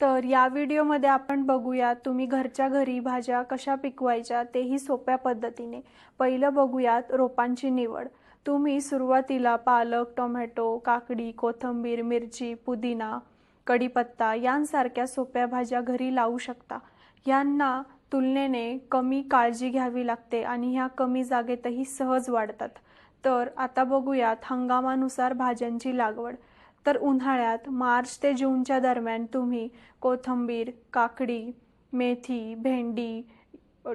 तर या व्हिडिओमध्ये आपण बघूया तुम्ही घरच्या घरी भाज्या कशा पिकवायच्या तेही सोप्या पद्धतीने. पहिलं बघूयात रोपांची निवड. तुम्ही सुरुवातीला पालक टोमॅटो काकडी कोथिंबीर मिरची पुदिना कढीपत्ता यांसारख्या सोप्या भाज्या घरी लावू शकता. यांना तुलनेने कमी काळजी घ्यावी लागते आणि ह्या कमी जागेतही सहज वाढतात. तर आता बघूयात हंगामानुसार भाज्यांची लागवड. तर उन्हाळ्यात मार्च ते जूनच्या दरम्यान तुम्ही कोथिंबीर काकडी मेथी भेंडी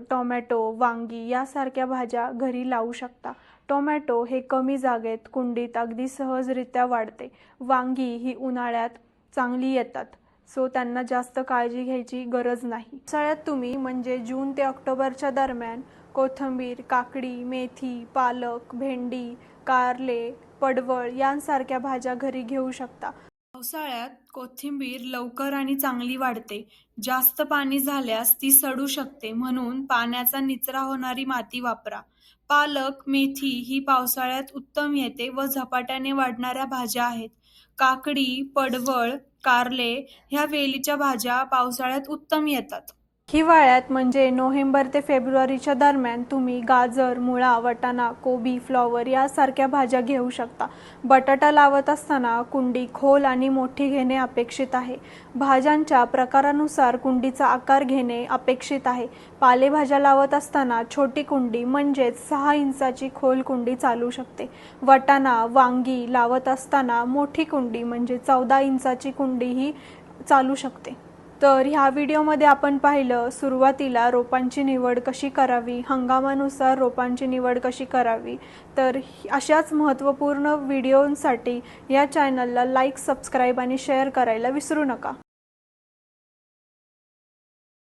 टोमॅटो वांगी यासारख्या भाज्या घरी लावू शकता. टोमॅटो हे कमी जागेत कुंडीत अगदी सहजरित्या वाढते. वांगी ही उन्हाळ्यात चांगली येतात सो त्यांना जास्त काळजी घ्यायची गरज नाही. पावसाळ्यात तुम्ही म्हणजे जून ते ऑक्टोबरच्या दरम्यान कोथिंबीर काकडी मेथी पालक भेंडी कारले पडवळ यांसारख्या भाज्या घरी घेऊ शकता. पावसाळ्यात कोथिंबीर लवकर आणि चांगली वाढते. जास्त पाणी झाल्यास ती सडू शकते म्हणून पाण्याचा निचरा होणारी माती वापरा. पालक मेथी ही पावसाळ्यात उत्तम येते व झपाट्याने वाढणाऱ्या भाज्या आहेत. काकडी पडवळ कारले ह्या वेलीच्या भाज्या पावसाळ्यात उत्तम येतात. हिवाळ्यात म्हणजे नोव्हेंबर ते फेब्रुवारीच्या दरम्यान तुम्ही गाजर मुळा वटाणा कोबी फ्लॉवर यासारख्या भाज्या घेऊ शकता. बटाटा लावत असताना कुंडी खोल आणि मोठी घेणे अपेक्षित आहे. भाज्यांच्या प्रकारानुसार कुंडीचा आकार घेणे अपेक्षित आहे. पालेभाज्या लावत असताना छोटी कुंडी म्हणजेच सहा इंचाची खोल कुंडी चालू शकते. वटाणा वांगी लावत असताना मोठी कुंडी म्हणजे चौदा इंचाची कुंडी ही चालू शकते. तर ह्या व्हिडिओमध्ये आपण पाहिलं सुरुवातीला रोपांची निवड कशी करावी हंगामानुसार रोपांची निवड कशी करावी तर अशाच महत्त्वपूर्ण व्हिडिओंसाठी या चॅनलला लाईक सबस्क्राईब आणि शेअर करायला विसरू नका.